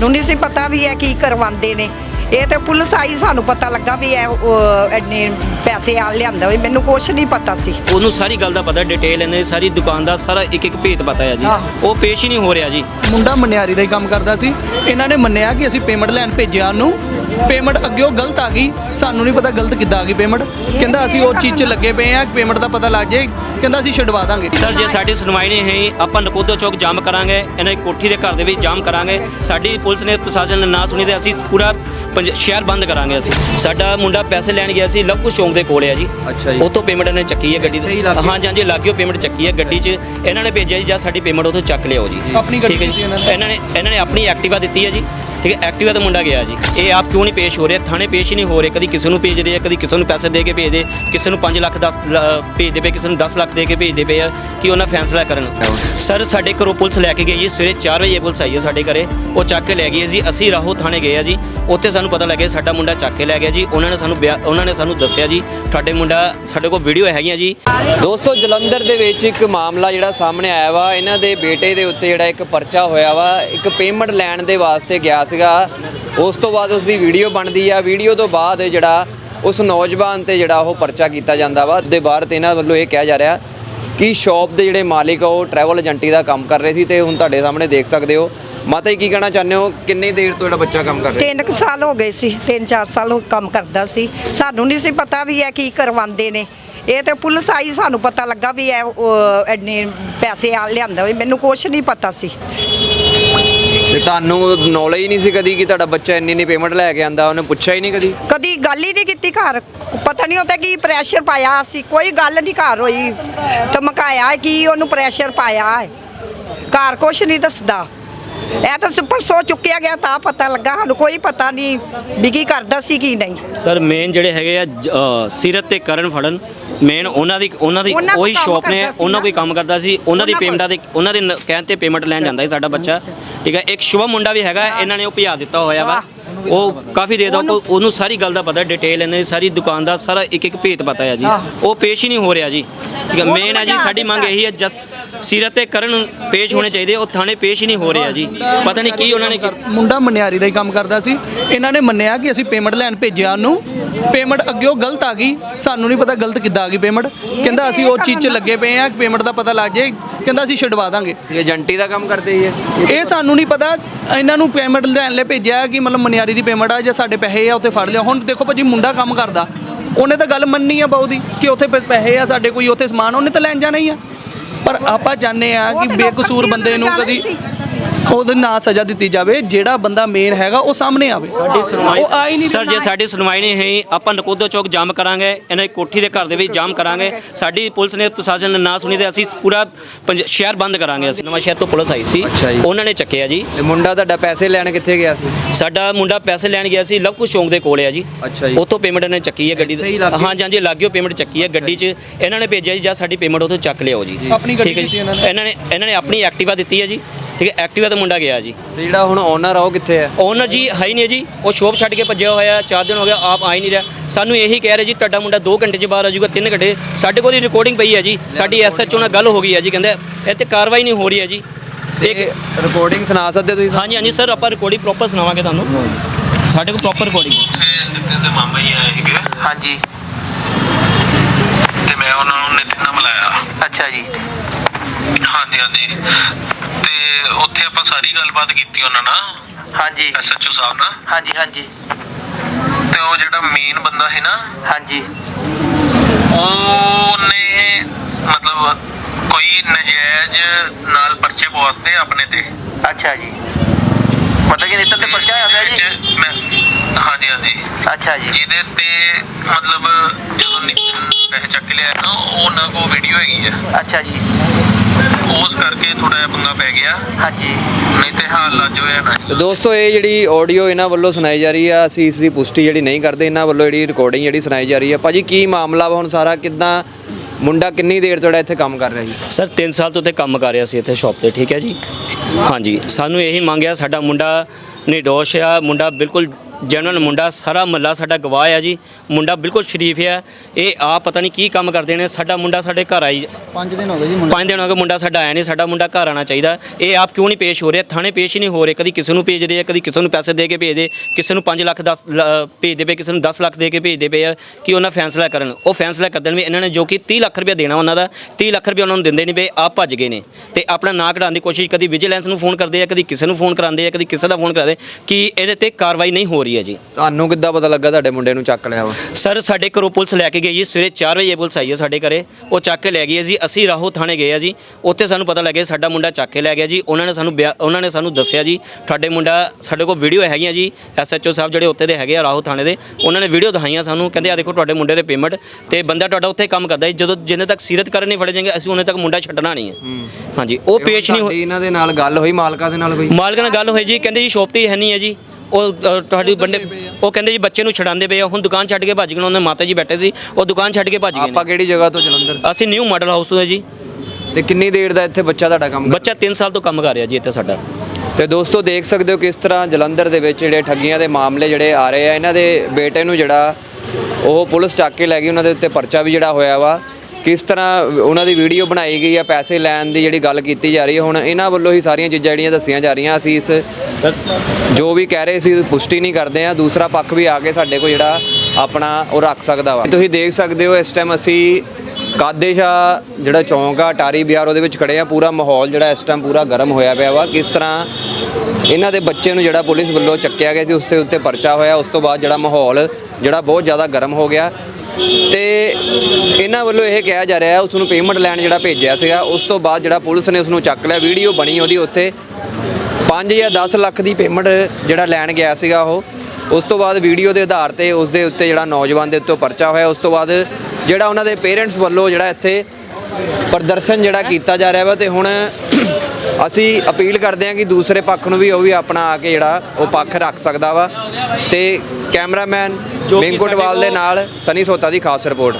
ਸਾਨੂੰ ਨਹੀਂ ਸੀ ਪਤਾ ਵੀ ਇਹ ਕੀ ਕਰਵਾਉਂਦੇ ਨੇ। ਇਹ ਤੇ ਪੁਲਿਸ ਆਈ ਸਾਨੂੰ ਪਤਾ ਲੱਗਾ ਵੀ ਇਹ ਉਹ, ਇੰਨੇ ਪੈਸੇ ਆ ਲਿਆਂਦਾ ਵੀ ਮੈਨੂੰ ਕੁਛ ਨਹੀਂ ਪਤਾ ਸੀ। ਉਹਨੂੰ ਸਾਰੀ ਗੱਲ ਦਾ ਪਤਾ ਡਿਟੇਲ ਇਹਨੇ ਸਾਰੀ ਦੁਕਾਨ ਦਾ ਸਾਰਾ ਇੱਕ ਇੱਕ ਭੇਤ ਪਤਾ ਹੈ ਜੀ। ਉਹ ਪੇਸ਼ ਹੀ ਨਹੀਂ ਹੋ ਰਿਹਾ ਜੀ। ਮੁੰਡਾ ਮਨਿਆਰੀ ਦਾ ਹੀ ਕੰਮ ਕਰਦਾ ਸੀ। ਇਹਨਾਂ ਨੇ ਮੰਨਿਆ ਕਿ ਅਸੀਂ ਪੇਮੈਂਟ ਲੈਣ ਭੇਜਿਆ ਉਹਨੂੰ। ਪੇਮੈਂਟ ਅੱਗੇ ਉਹ ਗਲਤ ਆ ਗਈ ਸਾਨੂੰ ਨਹੀਂ ਪਤਾ ਗਲਤ ਕਿੱਦਾਂ ਆ ਗਈ ਪੇਮੈਂਟ ਕਹਿੰਦਾ ਅਸੀਂ ਉਹ ਚੀਜ਼ 'ਚ ਲੱਗੇ ਪਏ ਆ ਪੇਮੈਂਟ ਦਾ ਪਤਾ ਲੱਗ ਜੇ ਕਹਿੰਦਾ ਅਸੀਂ ਛਡਵਾ ਦਾਂਗੇ। ਸਰ ਜੇ ਸਾਡੀ ਸੁਣਵਾਈ ਨਹੀਂ ਹੋਈ ਆਪਾਂ ਨਕੋਦੋ ਚੌਕ ਜਾਮ ਕਰਾਂਗੇ ਇਹਨਾਂ ਦੀ ਕੋਠੀ ਦੇ ਘਰ ਦੇ ਵਿੱਚ ਜਾਮ ਕਰਾਂਗੇ। ਸਾਡੀ ਪੁਲਿਸ ਨੇ ਪ੍ਰਸ਼ਾਸਨ ਨੇ ਨਾ ਸੁਣੀ ਤੇ ਅਸੀਂ ਪੂਰਾ ਪੰਜ- ਸ਼ਹਿਰ ਬੰਦ ਕਰਾਂਗੇ ਅਸੀਂ। ਸਾਡਾ ਮੁੰਡਾ ਪੈਸੇ ਲੈਣ ਗਿਆ ਸੀ ਲਵਕੁਸ਼ ਚੌਂਕ ਦੇ ਕੋਲ ਹੈ ਜੀ। ਅੱਛਾ ਜੀ। ਉਹ ਤੋਂ ਪੇਮੈਂਟ ਇਹਨੇ ਚੱਕੀ ਹੈ ਗੱਡੀ ਇੱਥੇ ਹੀ ਦੀ। ਲਾਗੇ? ਹਾਂਜੀ ਹਾਂਜੀ ਲਾਗਿਓ ਪੇਮੈਂਟ ਚੱਕੀ ਹੈ ਗੱਡੀ 'ਚ। ਇਹਨਾਂ ਨੇ ਭੇਜਿਆ ਜੀ ਜਾਂ ਸਾਡੀ ਪੇਮੈਂਟ ਉਥੋਂ ਚੱਕ ਲਿਆਓ ਜੀ। ਆਪਣੀ ਗੱਡੀ ਠੀਕ ਹੈ ਜੀ। ਦਿੱਤੀ ਇਹਨਾਂ ਨੇ? ਇਹਨਾਂ ਨੇ ਇਹਨਾਂ ਨੇ ਆਪਣੀ ਐਕਟਿਵਾ ਦਿੱਤੀ ਹੈ ਜੀ। ਠੀਕ ਹੈ, ਐਕਟਿਵਾ ਤੇ ਮੁੰਡਾ ਗਿਆ ਜੀ। ਇਹ ਆਪ ਕਿਉਂ ਨਹੀਂ ਪੇਸ਼ ਹੋ ਰਿਹਾ? ਥਾਣੇ ਪੇਸ਼ ਹੀ ਨਹੀਂ ਹੋ ਰਹੇ। ਕਦੀ ਕਿਸੇ ਨੂੰ ਭੇਜ ਰਹੇ ਆ, ਕਦੀ ਕਿਸੇ ਨੂੰ ਪੈਸੇ ਦੇ ਕੇ ਭੇਜਦੇ। ਕਿਸੇ ਨੂੰ 5 ਲੱਖ 10 ਭੇਜਦੇ ਪਏ, ਕਿਸੇ ਨੂੰ 10 ਲੱਖ ਦੇ ਕੇ ਭੇਜਦੇ ਪਏ ਆ ਕਿ ਉਹਨਾਂ ਫੈਸਲਾ ਕਰਨ। ਸਰ, ਸਾਡੇ ਘਰੋਂ ਪੁਲਿਸ ਲੈ ਕੇ ਗਈ ਜੀ। ਸਵੇਰੇ 4 ਵਜੇ ਪੁਲਿਸ ਆਈ ਹੈ ਸਾਡੇ ਘਰੇ। ਉਹ ਚੱਕ ਕੇ ਲੈ ਗਈ ਹੈ ਜੀ। ਅਸੀਂ ਰਾਹੋਂ ਥਾਣੇ ਗਏ ਆ ਜੀ। ਉੱਥੇ ਸਾਨੂੰ ਪਤਾ ਲੱਗਿਆ ਸਾਡਾ ਮੁੰਡਾ ਚੱਕ ਕੇ ਲੈ ਗਿਆ ਜੀ। ਉਹਨਾਂ ਨੇ ਸਾਨੂੰ ਬਿਆ- ਉਹਨਾਂ ਨੇ ਸਾਨੂੰ ਦੱਸਿਆ ਜੀ, ਤੁਹਾਡੇ ਮੁੰਡਾ ਸਾਡੇ ਕੋਲ ਵੀਡੀਓ ਹੈਗੀਆਂ ਜੀ। ਦੋਸਤੋ, ਜਲੰਧਰ ਦੇ ਵਿੱਚ ਇੱਕ ਮਾਮਲਾ ਜਿਹੜਾ ਸਾਹਮਣੇ ਆਇਆ ਵਾ। ਇਹਨਾਂ ਦੇ ਬੇਟੇ ਦੇ ਉੱਤੇ ਜਿਹੜਾ ਇੱਕ ਪਰਚਾ ਹੋਇਆ ਵਾ। ਇੱਕ ਪੇਮੈਂਟ ਲੈਣ ਦੇ ਵਾਸਤੇ ਗਿਆ ਸੀਗਾ। ਉਸ ਤੋਂ ਬਾਅਦ ਉਸ ਦੀ ਵੀਡੀਓ ਬਣਦੀ ਆ। ਵੀਡੀਓ ਤੋਂ ਬਾਅਦ ਜਿਹੜਾ ਉਸ ਨੌਜਵਾਨ ਤੇ ਜਿਹੜਾ ਉਹ ਪਰਚਾ ਕੀਤਾ ਜਾਂਦਾ ਵਾ। ਦੇ ਬਾਹਰ ਤੇ ਇਹਨਾਂ ਵੱਲੋਂ ਇਹ ਕਿਹਾ ਜਾ ਰਿਹਾ ਕਿ ਸ਼ਾਪ ਦੇ ਜਿਹੜੇ ਮਾਲਿਕ ਆ ਉਹ ਟਰੈਵਲ ਏਜੰਟੀ ਦਾ ਕੰਮ ਕਰ ਰਹੇ ਸੀ ਤੇ ਹੁਣ ਤੁਹਾਡੇ ਸਾਹਮਣੇ ਦੇਖ ਸਕਦੇ ਹੋ। ਮਾਤਾ ਜੀ ਕੀ ਕਹਿਣਾ ਚਾਹੁੰਦੇ ਹੋ? ਕਿੰਨੀ ਦੇਰ ਤੋਂ ਜਿਹੜਾ ਬੱਚਾ ਕੰਮ ਕਰ ਰਿਹਾ? ਤਿੰਨ ਕੁ ਸਾਲ ਹੋ ਗਏ ਸੀ। ਤਿੰਨ ਚਾਰ ਸਾਲ ਉਹ ਕੰਮ ਕਰਦਾ ਸੀ। ਸਾਨੂੰ ਨਹੀਂ ਸੀ ਪਤਾ ਵੀ ਇਹ ਕੀ ਕਰਵਾਉਂਦੇ ਨੇ। ਇਹ ਤੇ ਪੁਲਿਸ ਆਈ ਸਾਨੂੰ ਪਤਾ ਲੱਗਾ ਵੀ ਇਹ ਉਹ, ਇੰਨੇ ਪੈਸੇ ਆ ਲਿਆਂਦਾ। ਵੀ ਮੈਨੂੰ ਕੁਛ ਨਹੀਂ ਪਤਾ ਸੀ। ਤੇ ਤੁਹਾਨੂੰ ਨੌਲੇਜ ਨਹੀਂ ਸੀ ਕਦੀ ਕਿ ਤੁਹਾਡਾ ਬੱਚਾ ਇੰਨੀ ਨਹੀਂ ਪੇਮੈਂਟ ਲੈ ਕੇ ਆਂਦਾ, ਉਹਨੇ ਪੁੱਛਿਆ ਹੀ ਨਹੀਂ ਕਦੀ? ਕਦੀ ਗੱਲ ਹੀ ਨਹੀਂ ਕੀਤੀ ਘਰ। ਪਤਾ ਨਹੀਂ ਉਹਤੇ ਕੀ ਪ੍ਰੈਸ਼ਰ ਪਾਇਆ ਸੀ, ਕੋਈ ਗੱਲ ਨਹੀਂ ਘਰ ਹੋਈ। ਧਮਕਾਇਆ ਕੀ, ਉਹਨੂੰ ਪ੍ਰੈਸ਼ਰ ਪਾਇਆ। ਹੈ ਘਰ ਕੁਛ ਨਹੀਂ ਦੱਸਦਾ। ਇਹ ਤਾਂ ਸੁਪਰ ਸੋ ਚੁੱਕਿਆ ਗਿਆ ਤਾਂ ਪਤਾ ਲੱਗਾ ਸਾਨੂੰ ਕੋਈ ਪਤਾ ਨਹੀਂ ਵੀ ਕੀ ਕਰਦਾ ਸੀ ਕੀ ਨਹੀਂ। ਸਰ ਮੇਨ ਜਿਹੜੇ ਹੈਗੇ ਆ ਜ- ਅ, ਸੀਰਤ ਤੇ ਕਰਨ ਫੜਨ ਮੇਨ ਉਹਨਾਂ ਦੀ ਉਹਨਾਂ ਦੀ ਉਹਨਾਂ ਕੋਈ ਉਹੀ ਕੰਮ ਸ਼ਾਪ ਨੇ ਕਰਦਾ ਸੀ ਉਹਨਾਂ ਨਾ। ਕੋਈ ਕੰਮ ਕਰਦਾ ਸੀ ਉਹਨਾਂ ਦੀ ਉਹਨਾਂ ਕੋਲ। ਪੇਮੈਂਟਾਂ ਦੇ ਉਹਨਾਂ ਦੇ ਨ- ਕਹਿਣ ਤੇ ਪੇਮੈਂਟ ਲੈਣ ਜਾਂਦਾ ਸੀ ਸਾਡਾ ਬੱਚਾ। ਠੀਕ ਹੈ ਇੱਕ ਸ਼ੁਭਮ ਮੁੰਡਾ ਵੀ ਹੈਗਾ ਇਹਨਾਂ ਨੇ ਉਹ ਭਜਾ ਦਿੱਤਾ ਹੋਇਆ ਵਾ। ਉਹ ਕਾਫੀ ਦਾ ਉਹ- ਉਹਨੂੰ ਸਾਰੀ ਗੱਲ ਦਾ ਪਤਾ ਡਿਟੇਲ ਇਹਨੇ ਸਾਰੀ ਦੁਕਾਨ ਦਾ ਸਾਰਾ ਇੱਕ ਇੱਕ ਭੇਤ ਪਤਾ ਹੈ ਜੀ। ਉਹ ਪੇਸ਼ ਹੀ ਨਹੀਂ ਹੋ ਰਿਹਾ ਜੀ। ਠੀਕ ਹੈ ਮੇਨ ਹੈ ਜੀ ਸਾਡੀ ਮੰਗ ਇਹੀ ਹੈ ਜਸ ਸੀਰਤ ਤੇ ਕਰਨ ਪੇਸ਼ ਹੋਣੇ ਚਾਹੀਦੇ ਉਹ ਥਾਣੇ ਪੇਸ਼ ਹੀ ਨਹੀਂ ਹੋ ਰਿਹਾ ਜੀ। ਪਤਾ ਨਹੀਂ ਕੀ ਉਹਨਾਂ ਨੇ ਮੁੰਡਾ ਮਨਿਆਰੀ ਦਾ ਹੀ ਕੰਮ ਕਰਦਾ ਸੀ। ਇਹਨਾਂ ਨੇ ਮੰਨਿਆ ਕਿ ਅਸੀਂ ਪੇਮੈਂਟ ਲੈਣ ਭੇਜਿਆ ਉਹਨੂੰ। ਪੇਮੈਂਟ ਅੱਗੇ ਉਹ ਗਲਤ ਆ ਗਈ। ਸਾਨੂੰ ਨਹੀਂ ਪਤਾ ਗਲਤ ਕਿੱਦਾਂ ਆ ਗਈ ਪੇਮੈਂਟ ਕਹਿੰਦਾ ਅਸੀਂ ਉਹ ਚੀਜ਼ 'ਚ ਲੱਗੇ ਪਏ ਆ ਪੇਮੈਂਟ ਦਾ ਪਤਾ ਲੱਗ ਜੇ ਕਹਿੰਦਾ ਅਸੀਂ ਛਡਵਾ ਦਾਂਗੇ। ਇਹ ਏਜੰਟੀ ਦਾ ਕੰਮ ਕਰਦੇ ਹੀ ਹੈ ਇਹ ਸਾਨੂੰ ਨਹੀਂ ਪਤਾ ਇਹਨਾਂ ਨੂੰ ਪੇਮੈਂਟ ਲੈਣ ਲਈ ਭੇਜਿਆ ਕਿ ਮਤਲਬ ਮਨਿਆਰੀ ਦੀ ਪੇਮੈਂਟ ਆ ਜਾਂ ਸਾਡੇ ਪੈਸੇ ਆ ਉੱਥੇ ਫੜ ਲਿਆ। ਹੁਣ ਦੇਖੋ ਭਾਜੀ ਮੁੰਡਾ ਕੰਮ ਕਰਦਾ। ਉਹਨੇ ਤਾਂ ਗੱਲ ਮੰਨੀ ਆ ਬਾਊ ਦੀ ਕਿ ਉੱਥੇ ਪੈ- ਪੈਸੇ ਆ ਸਾਡੇ ਕੋਈ ਉੱਥੇ ਸਮਾਨ ਉਹਨੇ ਤਾਂ ਲੈਣ ਜਾਣਾ ਹੀ ਆ। ਪਰ ਆਪਾਂ ਚਾਹੁੰਦੇ ਆ ਕਿ ਬੇਕਸੂਰ ਬੰਦੇ ਨੂੰ ਕਦੀ ਉਹਦੇ ਨਾ ਸਜ਼ਾ ਦਿੱਤੀ ਜਾਵੇ ਜਿਹੜਾ ਬੰਦਾ ਮੇਨ ਹੈਗਾ ਉਹ ਸਾਹਮਣੇ ਆਵੇ। ਸੁਣਵਾਈ ਉਹ ਆ ਹੀ ਨਹੀਂ ਸਰ ਜੇ ਸਾਡੀ ਸੁਣਵਾਈ ਨਹੀਂ ਹੋਈ ਆਪਾਂ ਨਕੋਦੋ ਚੌਕ ਜਾਮ ਕਰਾਂਗੇ ਇਹਨਾਂ ਦੀ ਕੋਠੀ ਦੇ ਘਰ ਦੇ ਵਿੱਚ ਜਾਮ ਕਰਾਂਗੇ। ਸਾਡੀ ਪੁਲਿਸ ਨੇ ਪ੍ਰਸ਼ਾਸਨ ਨੇ ਨਾ ਸੁਣੀ ਤੇ ਅਸੀਂ ਪੂਰਾ ਸ਼ਹਿਰ ਬੰਦ ਕਰਾਂਗੇ ਅਸੀਂ। ਨਵਾਂ ਸ਼ਹਿਰ ਤੋਂ ਪੁਲਿਸ ਆਈ ਸੀ। ਜੀ। ਉਹਨਾਂ ਨੇ ਚੱਕਿਆ ਜੀ। ਮੁੰਡਾ ਤੁਹਾਡਾ ਪੈਸੇ ਲੈਣ ਕਿੱਥੇ ਗਿਆ ਸੀ? ਸਾਡਾ ਮੁੰਡਾ ਪੈਸੇ ਲੈਣ ਗਿਆ ਸੀ ਲਵਕੁਸ਼ ਚੌਂਕ ਦੇ ਕੋਲ ਹੈ ਜੀ। ਅੱਛਾ ਜੀ। ਉਤੋਂ ਪੇਮੈਂਟ ਇਹਨੇ ਚੱਕੀ ਹੈ ਗੱਡੀ ਹੀ? ਹਾਂਜੀ ਹਾਂਜੀ ਲਾਗਿਓ ਪੇਮੈਂਟ ਚੱਕੀ ਹੈ ਗੱਡੀ 'ਚ। ਇਹਨਾਂ ਨੇ ਭੇਜਿਆ ਜੀ ਜਾਂ ਸਾਡੀ ਪੇਮੈਂਟ ਉਥੋਂ ਚੱਕ ਲਿਆਓ ਜੀ। ਆਪਣੀ ਗੱਡੀ ਜੀ। ਦਿੱਤੀ ਨੇ? ਇਹਨਾਂ ਨੇ ਇਹਨਾਂ ਨੇ ਆਪਣੀ ਐਕਟਿਵਾ ਦਿੱਤੀ ਹੈ ਜੀ। ਠੀਕ ਹੈ ਐਕਟਿਵਾ ਤੇ ਮੁੰਡਾ ਗਿਆ ਜੀ। ਤੇ ਜਿਹੜਾ ਹੁਣ ਓਨਰ ਆ ਉਹ ਕਿੱਥੇ ਹੈ? ਓਨਰ ਜੀ ਹੈ ਹੀ ਨਹੀਂ ਜੀ ਉਹ ਸ਼ੋਪ ਛੱਡ ਕੇ ਭੱਜਿਆ ਹੋਇਆ 4 ਦਿਨ ਹੋ ਗਿਆ ਆਪ ਆ ਹੀ ਨਹੀਂ ਰਿਹਾ। ਸਾਨੂੰ ਇਹੀ ਕਹਿ ਰਹੇ ਜੀ ਤੁਹਾਡਾ ਮੁੰਡਾ 2 ਘੰਟੇ 'ਚ ਬਾਹਰ ਆ ਜਾਊਗਾ 3 ਘੰਟੇ। ਸਾਡੇ ਕੋਲ ਹੀ ਰਿਕਾਰਡਿੰਗ ਪਈ ਹੈ ਜੀ ਸਾਡੀ ਐਸਐਚਓ ਨਾਲ ਗੱਲ ਹੋ ਗਈ ਹੈ ਜੀ ਕਹਿੰਦੇ ਇਹ ਤੇ ਕਾਰਵਾਈ ਨਹੀਂ ਹੋ ਰਹੀ ਹੈ ਜੀ। ਇੱਕ ਰਿਕਾਰਡਿੰਗ ਸੁਣਾ ਸਕਦੇ ਤੁਸੀਂ ਹਾਂਜੀ ਹਾਂਜੀ ਸਰ ਆਪਾਂ ਰਿਕਾਰਡਿੰਗ ਪ੍ਰੋਪਰ ਸੁਣਾਵਾਂਗੇ ਤੁਹਾਨੂੰ। ਸਾਡੇ ਕੋਲ ਪ੍ਰੋਪਰ ਰਿਕਾਰਡਿੰਗ ਨਿਤਿਨ ਦੇ ਮਾਮਾ ਹੀ। ਆਏ ਸੀਗੇ ਹਾਂਜੀ। ਤੇ ਮੈਂ ਉਹਨਾਂ ਨੂੰ ਨਿਤਿਨ ਨਾਲ ਮਿਲਾਇਆ ਅੱਛਾ ਜੀ। ਹਾਂਜੀ ਹਾਂਜੀ। ਤੇ ਉੱਥੇ ਆਪਾਂ ਸਾਰੀ ਗੱਲਬਾਤ ਕੀਤੀ ਉਹਨਾਂ ਨਾਲ। ਹਾਂਜੀ। ਐਸਐਚਓ ਸਾਹਿਬ ਨਾਲ। ਹਾਂਜੀ ਹਾਂਜੀ। ਤੇ ਉਹ ਜਿਹੜਾ ਮੇਨ ਬੰਦਾ ਹੈ ਨਾ ਹਾਂਜੀ। ਉਹਨੇ ਮਤਲਬ ਕੋਈ ਨਜਾਇਜ਼ ਨਾਲ ਪਰਚੇ ਪਵਾਤੇ ਆਪਣੇ ਤੇ। ਅੱਛਾ ਜੀ। ਪਤਾ ਕਿ ਨਿਤਨ ਤੇ ਪਰਚਾ ਆ ਗਿਆ ਜੀ? ਵਿੱਚ ਮੈਂ- ਹਾਂਜੀ ਹਾਂਜੀ। ਅੱਛਾ ਜੀ। ਜਿਹਦੇ ਤੇ ਮਤਲਬ ਜਦੋਂ ਨਿਤਿਨ ਪੈਸੇ ਚੱਕ ਲਿਆ ਨਾ ਉਹ ਉਹਨਾਂ ਕੋਲ ਵੀਡੀਓ ਹੈਗੀ ਆ। ਅੱਛਾ ਜੀ। ਉਸ ਕਰਕੇ ਥੋੜਾ ਜਿਹਾ ਪੰਗਾ ਪੈ ਗਿਆ। ਹਾਂਜੀ। ਨਹੀਂ ਤੇ ਹਾਲ ਲੱਜ ਹੋਇਆ ਨਾ ਦੋਸਤੋ ਇਹ ਜਿਹੜੀ ਆਡੀਓ ਇਹਨਾਂ ਵੱਲੋਂ ਸੁਣਾਈ ਜਾ ਰਹੀ ਆ ਅਸੀਂ ਇਸ ਦੀ ਪੁਸ਼ਟੀ ਜਿਹੜੀ ਨਹੀਂ ਕਰਦੇ ਇਹਨਾਂ ਵੱਲੋਂ ਜਿਹੜੀ ਰਿਕਾਰਡਿੰਗ ਜਿਹੜੀ ਸੁਣਾਈ ਜਾ ਰਹੀ ਆ। ਭਾਜੀ ਕੀ ਮਾਮਲਾ ਵਾ ਹੁਣ ਸਾਰਾ? ਕਿਦਾਂ? ਮੁੰਡਾ ਕਿੰਨੀ ਦੇਰ ਤੋਂ ਜਿਹੜਾ ਇੱਥੇ ਕੰਮ ਕਰ ਰਿਹਾ ਜੀ? ਸਰ 3 ਸਾਲ ਤੋਂ ਤੇ ਕੰਮ ਕਰ ਰਿਹਾ ਸੀ ਇੱਥੇ ਸ਼ਾਪ ਤੇ ਠੀਕ ਹੈ ਜੀ? ਹਾਂਜੀ ਸਾਨੂੰ ਇਹੀ ਮੰਗਿਆ ਸਾਡਾ ਮੁੰਡਾ ਨਿਰਦੋਸ਼ ਆ ਮੁੰਡਾ ਬਿਲਕੁਲ ਜਨਰਲ ਮੁੰਡਾ ਸਾਰਾ ਮੱਲਾ ਸਾਡਾ ਗਵਾਹ ਆ ਜੀ। ਮੁੰਡਾ ਬਿਲਕੁਲ ਸ਼ਰੀਫ ਆ। ਇਹ ਆ ਪਤਾ ਨਹੀਂ ਕੀ ਕੰਮ ਕਰਦੇ ਨੇ। ਸਾਡਾ ਮੁੰਡਾ ਸਾਡੇ ਘਰ ਆਈ 5 ਦਿਨ ਹੋ ਗਏ ਜੀ ਮੁੰਡੇ। ਪੰਜ ਦਿਨ ਹੋ ਗਏ ਮੁੰਡਾ ਸਾਡਾ ਆਇਆ ਨਹੀਂ। ਸਾਡਾ ਮੁੰਡਾ ਘਰ ਆਣਾ ਚਾਹੀਦਾ। ਇਹ ਆਪ ਕਿਉਂ ਨਹੀਂ ਪੇਸ਼ ਹੋ ਰਿਹਾ? ਥਾਣੇ ਪੇਸ਼ ਹੀ ਨਹੀਂ ਹੋ ਰਹੇ। ਕਦੀ ਕਿਸੇ ਨੂੰ ਭੇਜ ਰਹੇ ਆ ਕਦੀ ਕਿਸੇ ਨੂੰ ਪੈਸੇ ਦੇ ਕੇ ਭੇਜਦੇ। ਕਿਸੇ ਨੂੰ 5 ਲੱਖ 10 ਭੇਜਦੇ ਪਏ ਕਿਸੇ ਨੂੰ 10 ਲੱਖ ਦੇ ਕੇ ਭੇਜਦੇ ਪਏ ਆ ਕਿ ਉਹਨਾਂ ਫੈਸਲਾ ਕਰਨ। ਉਹ ਫੈਸਲਾ ਕਰ ਦੇਣ ਵੀ ਇਹਨਾਂ ਨੇ ਜੋ ਕਿ 30 ਲੱਖ ਰੁਪਏ ਦੇਣਾ ਉਹਨਾਂ ਦਾ। 30 ਲੱਖ ਰੁਪਏ ਉਹਨਾਂ ਨੂੰ ਦਿੰਦੇ ਨਹੀਂ ਪਏ ਆਪ ਭੱਜ ਗਏ ਨੇ। ਤੇ ਆਪਣਾ ਨਾਂ ਕਢਾਉਣ ਦੀ ਕੋਸ਼ਿਸ਼ ਕਦੀ ਵਿਜੀਲੈਂਸ ਨੂੰ ਫੋਨ ਕਰਦੇ ਆ ਕਦੀ ਕਿਸੇ ਨੂੰ ਫੋਨ ਕਰਾਉਂਦੇ ਆ ਕਦੀ ਕਿਸੇ ਦਾ ਫੋਨ ਕਰਾਦੇ ਕਿ ਇਹਦੇ ਤੇ ਕਾਰਵਾਈ ਨਹੀਂ ਹੋ ਰਹੀ। ਹੈ ਜੀ। ਤੁਹਾਨੂੰ ਕਿੱਦਾਂ ਪਤਾ ਲੱਗਾ ਤੁਹਾਡੇ ਮੁੰਡੇ ਨੂੰ ਚੱਕ ਲਿਆ ਵਾ? ਸਰ ਸਾਡੇ ਘਰੋਂ ਪੁਲਿਸ ਲੈ ਕੇ ਗਈ ਜੀ। ਸਵੇਰੇ 4 ਵਜੇ ਪੁਲਿਸ ਆਈ ਹੈ ਸਾਡੇ ਘਰੇ। ਉਹ ਚੱਕ ਕੇ ਲੈ ਗਈ ਹੈ ਜੀ। ਅਸੀਂ ਰਾਹੋ ਥਾਣੇ ਗਏ ਆ ਜੀ। ਉੱਥੇ ਸਾਨੂੰ ਪਤਾ ਲੱਗਿਆ ਸਾਡਾ ਮੁੰਡਾ ਚੱਕ ਕੇ ਲੈ ਗਿਆ ਜੀ। ਉਹਨਾਂ ਨੇ ਸਾਨੂੰ ਬਿਆ- ਉਹਨਾਂ ਨੇ ਸਾਨੂੰ ਦੱਸਿਆ ਜੀ ਤੁਹਾਡੇ ਮੁੰਡਾ ਸਾਡੇ ਕੋਲ ਵੀਡੀਓ ਹੈਗੀਆਂ ਜੀ ਐਸਐਚਓ ਸਾਹਿਬ ਜਿਹੜੇ ਉੱਥੇ ਦੇ ਹੈਗੇ ਆ ਰਾਹੋ ਥਾਣੇ ਦੇ। ਉਹਨਾਂ ਨੇ ਵੀਡੀਓ ਦਿਖਾਈਆਂ ਸਾਨੂੰ। ਕਹਿੰਦੇ ਆ ਦੇਖੋ ਤੁਹਾਡੇ ਮੁੰਡੇ ਦੇ ਪੇਮੈਂਟ ਤੇ ਬੰਦਾ ਤੁਹਾਡਾ ਉੱਥੇ ਕੰਮ ਕਰਦਾ ਜੀ ਜਦੋਂ ਜਿੰਨੇ ਤੱਕ ਸੀਰਤ ਕਰਨ ਨਹੀਂ ਫੜੇ ਜਾਣਗੇ ਅਸੀਂ ਉਹਨੇ ਤੱਕ ਮੁੰਡਾ ਛੱਡਣਾ ਨਹੀਂ ਹੈ। ਹਾਂਜੀ ਉਹ ਪੇਸ਼ ਨਹੀਂ ਹੋ ਤੁਹਾਡੀ ਇਹਨਾਂ ਦੇ ਨਾਲ ਗੱਲ ਹੋਈ ਮਾਲਕਾਂ ਦੇ ਨਾਲ ਕੋਈ? ਮਾਲਕ ਨਾਲ ਗੱਲ ਹੋਈ ਜੀ। ਕਹਿੰਦੇ ਜੀ ਸ਼ੋਪ ਤੇ ਹੀ ਹੈ ਨਹੀਂ ਹੈ ਜੀ। ਉਹ ਅ, ਤੁਹਾਡੀ ਬੰਦੇ ਉਹ ਕਹਿੰਦੇ ਜੀ ਬੱਚੇ ਨੂੰ ਛਡਾਉਂਦੇ ਪਏ ਆ। ਹੁਣ ਦੁਕਾਨ ਛੱਡ ਕੇ ਭੱਜ ਗਏ ਉਹਨਾਂ ਮਾਤਾ ਜੀ ਬੈਠੇ ਸੀ। ਉਹ ਦੁਕਾਨ ਛੱਡ ਕੇ ਭੱਜ ਗਏ ਆਪਾਂ ਨੇ ਕਿਹੜੀ ਜਗ੍ਹਾ ਤੋਂ ਜਲੰਧਰ? ਅਸੀਂ ਨਿਊ ਮਾਡਲ ਹਾਊਸ ਤੋਂ ਹੈ ਜੀ। ਤੇ ਕਿੰਨੀ ਦੇਰ ਦਾ ਇੱਥੇ ਬੱਚਾ ਤੁਹਾਡਾ ਕੰਮ ਬੱਚਾ 3 ਸਾਲ ਤੋਂ ਕੰਮ ਕਰ ਰਿਹਾ ਜੀ ਇੱਥੇ ਸਾਡਾ। ਤੇ ਦੋਸਤੋ ਦੇਖ ਸਕਦੇ ਹੋ ਕਿਸ ਤਰ੍ਹਾਂ ਜਲੰਧਰ ਦੇ ਵਿੱਚ ਜਿਹੜੇ ਠੱਗੀਆਂ ਦੇ ਮਾਮਲੇ ਜਿਹੜੇ ਆ ਰਹੇ ਆ। ਇਹਨਾਂ ਦੇ ਬੇਟੇ ਨੂੰ ਜਿਹੜਾ ਉਹ ਪੁਲਿਸ ਚੱਕ ਕੇ ਲੈ ਗਈ ਉਹਨਾਂ ਦੇ ਉੱਤੇ ਪਰਚਾ ਵੀ ਜਿਹੜਾ ਹੋਇਆ ਵਾ। ਕਿਸ ਤਰ੍ਹਾਂ ਉਹਨਾਂ ਦੀ ਵੀਡੀਓ ਬਣਾਈ ਗਈ ਆ ਪੈਸੇ ਲੈਣ ਦੀ ਜਿਹੜੀ ਗੱਲ ਕੀਤੀ ਜਾ ਰਹੀ ਹੈ ਹੁਣ ਇਹਨਾਂ ਵੱਲੋਂ ਹੀ ਸਾਰੀਆਂ ਚੀਜ਼ਾਂ ਜਿਹੜੀਆਂ ਦੱਸੀਆਂ ਜਾ ਰਹੀਆਂ ਅਸੀਂ ਇਸ ਜੋ ਵੀ ਕਹਿ ਰਹੇ ਸੀ ਪੁਸ਼ਟੀ ਨਹੀਂ ਕਰਦੇ ਆ ਦੂਸਰਾ ਪੱਖ ਵੀ ਆ ਕੇ ਸਾਡੇ ਕੋਲ ਜਿਹੜਾ ਆਪਣਾ ਉਹ ਰੱਖ ਸਕਦਾ ਵਾ। ਤੁਸੀਂ ਦੇਖ ਸਕਦੇ ਹੋ ਇਸ ਟਾਈਮ ਅਸੀਂ ਕਾਦੇਸ਼ਾ ਜਿਹੜਾ ਚੌਂਕ ਆ ਟਾਰੀ ਬਿਆਰ ਉਹਦੇ ਵਿੱਚ ਖੜੇ ਆ ਪੂਰਾ ਮਾਹੌਲ ਜਿਹੜਾ ਇਸ ਟਾਈਮ ਪੂਰਾ ਗਰਮ ਹੋਇਆ ਪਿਆ ਵਾ। ਕਿਸ ਤਰ੍ਹਾਂ ਇਹਨਾਂ ਦੇ ਬੱਚੇ ਨੂੰ ਜਿਹੜਾ ਪੁਲਿਸ ਵੱਲੋਂ ਚੱਕਿਆ ਗਿਆ ਸੀ ਉਸ ਦੇ ਉੱਤੇ ਪਰਚਾ ਹੋਇਆ ਉਸ ਤੋਂ ਬਾਅਦ ਜਿਹੜਾ ਮਾਹੌਲ ਜਿਹੜਾ ਬਹੁਤ ਜ਼ਿਆਦਾ ਗਰਮ ਹੋ ਗਿਆ। ਤੇ ਇਹਨਾਂ ਵੱਲੋਂ ਇਹ ਕਿਹਾ ਜਾ ਰਿਹਾ ਉਸ ਨੂੰ ਪੇਮੈਂਟ ਲੈਣ ਜਿਹੜਾ ਭੇਜਿਆ ਸੀਗਾ ਉਸ ਤੋਂ ਬਾਅਦ ਜਿਹੜਾ ਪੁਲਿਸ ਨੇ ਉਸ ਨੂੰ ਚੱਕ ਲਿਆ। ਵੀਡੀਓ ਬਣੀ ਉਹਦੀ ਉੱਥੇ। 5 ਜਾਂ 10 ਲੱਖ ਦੀ ਪੇਮੈਂਟ ਜਿਹੜਾ ਲੈਣ ਗਿਆ ਸੀਗਾ ਉਹ। ਉਸ ਤੋਂ ਬਾਅਦ ਵੀਡੀਓ ਦੇ ਆਧਾਰ ਤੇ ਉਸ ਦੇ ਉੱਤੇ ਜਿਹੜਾ ਨੌਜਵਾਨ ਦੇ ਉੱਤੇ ਪਰਚਾ ਹੋਇਆ। ਉਸ ਤੋਂ ਬਾਅਦ ਜਿਹੜਾ ਉਹਨਾਂ ਦੇ ਪੇਰੈਂਟਸ ਵੱਲੋਂ ਜਿਹੜਾ ਇੱਥੇ ਪ੍ਰਦਰਸ਼ਨ ਜਿਹੜਾ ਕੀਤਾ ਜਾ ਰਿਹਾ ਵਾ ਤੇ ਹੁਣ ਅਸੀਂ ਅਪੀਲ ਕਰਦੇ ਹਾਂ ਕਿ ਦੂਸਰੇ ਪੱਖ ਨੂੰ ਵੀ ਉਹ ਵੀ ਆਪਣਾ ਆ ਕੇ ਜਿਹੜਾ ਉਹ ਪੱਖ ਰੱਖ ਸਕਦਾ ਵਾ। ਤੇ ਕੈਮਰਾਮੈਨ ਮਿੰਕੁਟਵਾਲ ਦੇ ਨਾਲ ਸਨੀ ਸੋਤਾ ਦੀ ਖਾਸ ਰਿਪੋਰਟ।